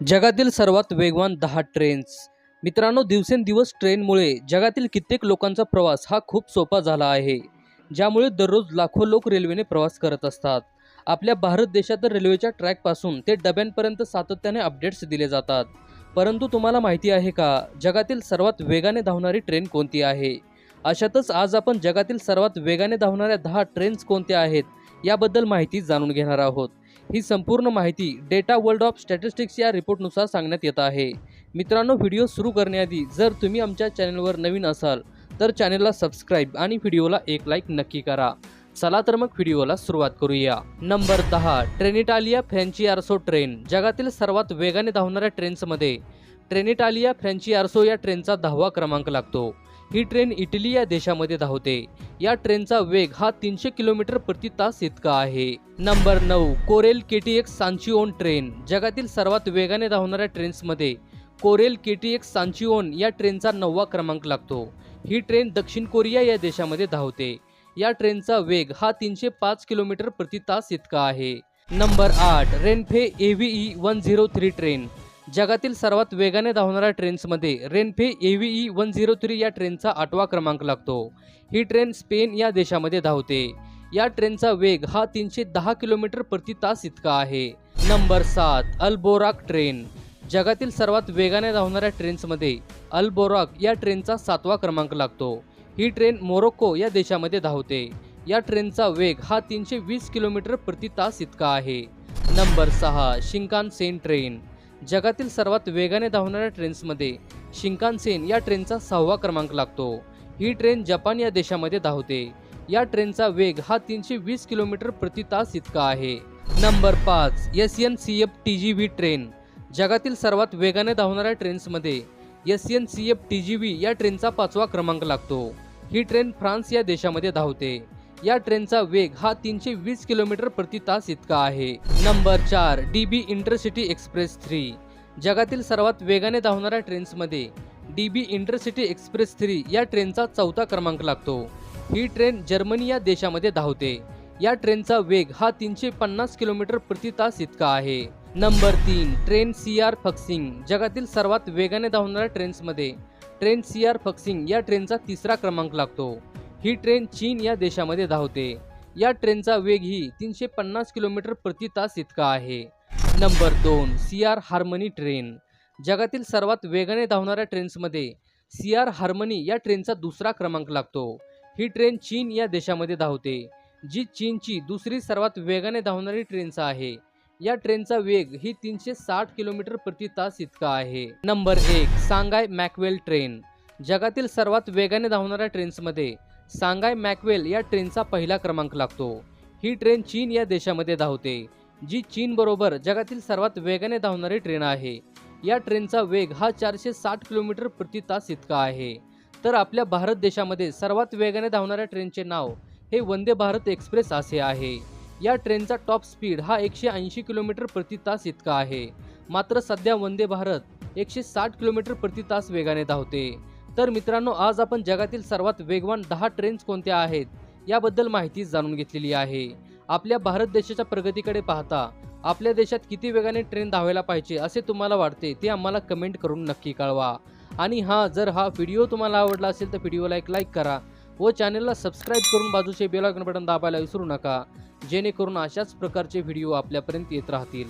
जगातील सर्वात वेगवान दहा ट्रेन्स मित्रांनो दिवसेंदिवस ट्रेनमुळे जगातील कित्येक लोकांचा प्रवास हा खूप सोपा झाला आहे ज्यामुळे दररोज लाखो लोक रेल्वेने प्रवास करत असतात. आपल्या भारत देशात रेल्वेच्या ट्रॅकपासून ते डब्यांपर्यंत सातत्याने अपडेट्स दिले जातात. परंतु तुम्हाला माहिती आहे का जगातील सर्वात वेगाने धावणारी ट्रेन कोणती आहे? अशातच आज आपण जगातील सर्वात वेगाने धावणाऱ्या दहा ट्रेन्स कोणत्या आहेत याबद्दल माहिती जाणून घेणार आहोत. ही संपूर्ण माहिती डेटा वर्ल्ड ऑफ स्टॅटिस्टिक्स या रिपोर्टनुसार सांगण्यात येत आहे. मित्रांनो व्हिडिओ सुरू करण्याआधी जर तुम्ही आमच्या चॅनलवर नवीन असाल तर चॅनलला सबस्क्राईब आणि व्हिडिओला एक लाईक नक्की करा. चला तर मग व्हिडिओला सुरुवात करूया. नंबर दहा ट्रेनिटालिया फ्रँचियार्सो ट्रेन जगातील सर्वात वेगाने धावणाऱ्या ट्रेन्समध्ये ट्रेनिटालिया फ्रँचियार्सो या ट्रेनचा दहावा क्रमांक लागतो. ही ट्रेन इटली या देशामध्ये धावते. या ट्रेनचा वेग हा तीनशे किलोमीटर प्रति तास इतका आहे. नंबर नऊ कोरेल केटीएक्स सांचिओन ट्रेन. जगातील सर्वात वेगाने धावणाऱ्या ट्रेन्समध्ये कोरेल केटीएक्स सांचिओन या ट्रेनचा नववा क्रमांक लागतो. ही ट्रेन दक्षिण कोरिया या देशामध्ये धावते. या ट्रेनचा वेग हा तीनशे पाच किलोमीटर प्रति तास इतका आहे. नंबर आठ Renfe AVE one zero three train. जगातील सर्वात वेगाने धावणाऱ्या ट्रेन्समध्ये Renfe AVE one zero three या ट्रेनचा आठवा क्रमांक लागतो. ही ट्रेन स्पेन या देशामध्ये धावते. या ट्रेनचा वेग हा तीनशे दहा किलोमीटर प्रति तास इतका आहे. नंबर सात अल्बोराक ट्रेन. जगातील सर्वात वेगाने धावणाऱ्या ट्रेन्समध्ये अल्बोराक या ट्रेनचा सातवा क्रमांक लागतो. ही ट्रेन मोरोक्को या देशामध्ये धावते. या ट्रेनचा वेग हा तीनशे वीस किलोमीटर प्रति तास इतका आहे. नंबर सहा शिंकान सेन ट्रेन. जगातील सर्वात वेगाने धावणाऱ्या ट्रेन्समध्ये शिंकानसेन या ट्रेनचा सहावा क्रमांक लागतो. ही ट्रेन जपान या देशामध्ये धावते. या ट्रेनचा वेग हा तीनशे वीस किलोमीटर प्रति तास इतका आहे. नंबर पाच S N C F T G V train. जगातील सर्वात वेगाने धावणाऱ्या ट्रेन्समध्ये S N C F T G V या ट्रेनचा पाचवा क्रमांक लागतो. ही ट्रेन फ्रान्स या देशामध्ये धावते. या ट्रेनचा वेग हा तीनशे वीस किलोमीटर प्रति तास इतका आहे. नंबर चार D B intercity express three. जगातील सर्वात वेगाने धावणाऱ्या ट्रेन्समध्ये D B intercity express three या ट्रेनचा चौथा क्रमांक लागतो. ही ट्रेन जर्मनी या देशामध्ये धावते. या ट्रेनचा वेग हा तीनशे पन्नास किलोमीटर प्रति तास इतका आहे. नंबर तीन ट्रेन सी आर फक्सिंग. जगातील सर्वात वेगाने धावणाऱ्या ट्रेन्समध्ये ट्रेन सी आर फक्सिंग या ट्रेनचा तिसरा क्रमांक लागतो. ही ट्रेन चीन या देशामध्ये धावते. या ट्रेनचा वेग ही तीनशे पन्नास किलोमीटर प्रति तास इतका आहे. नंबर दोन सी आर हार्मनी ट्रेन. जगातील सर्वात वेगाने धावणाऱ्या ट्रेन्समध्ये सी आर हार्मनी या ट्रेनचा दुसरा क्रमांक लागतो. ही ट्रेन चीन या देशामध्ये धावते जी चीनची दुसरी सर्वात वेगाने धावणारी ट्रेनचा आहे. या ट्रेनचा वेग ही तीनशे साठ किलोमीटर प्रति तास इतका आहे. नंबर एक सांगाय मॅकवेल ट्रेन. जगातील सर्वात वेगाने धावणाऱ्या ट्रेन्समध्ये सांगाय मॅकवेल या ट्रेनचा पहिला क्रमांक लागतो. ही ट्रेन चीन या देशामध्ये धावते जी चीनबरोबर जगातील सर्वात वेगाने धावणारी ट्रेन आहे. या ट्रेनचा वेग हा चारशे साठ किलोमीटर प्रति तास इतका आहे. तर आपल्या भारत देशामध्ये सर्वात वेगाने धावणाऱ्या ट्रेनचे नाव हे वंदे भारत एक्सप्रेस असे आहे. या ट्रेनचा टॉप स्पीड हा एकशे ऐंशी किलोमीटर प्रति तास इतका आहे. मात्र सध्या वंदे भारत एकशे साठ किलोमीटर प्रति तास वेगाने धावते. तर मित्रांनो आज आपण जगातील सर्वात वेगवान दहा ट्रेन्स कोणत्या आहेत याबद्दल माहिती जाणून घेतलेली आहे. आपल्या भारत देशाच्या प्रगतीकडे पाहता आपल्या देशात किती वेगाने ट्रेन धावायला पाहिजे असे तुम्हाला वाटते ते आम्हाला कमेंट करून नक्की कळवा. आणि हां जर हा व्हिडिओ तुम्हाला आवडला असेल तर व्हिडिओला एक लाईक करा व चॅनलला सबस्क्राईब करून बाजूचे बेल बटन दाबायला विसरू नका जेणेकरून अशाच प्रकारचे व्हिडिओ आपल्यापर्यंत येत राहतील.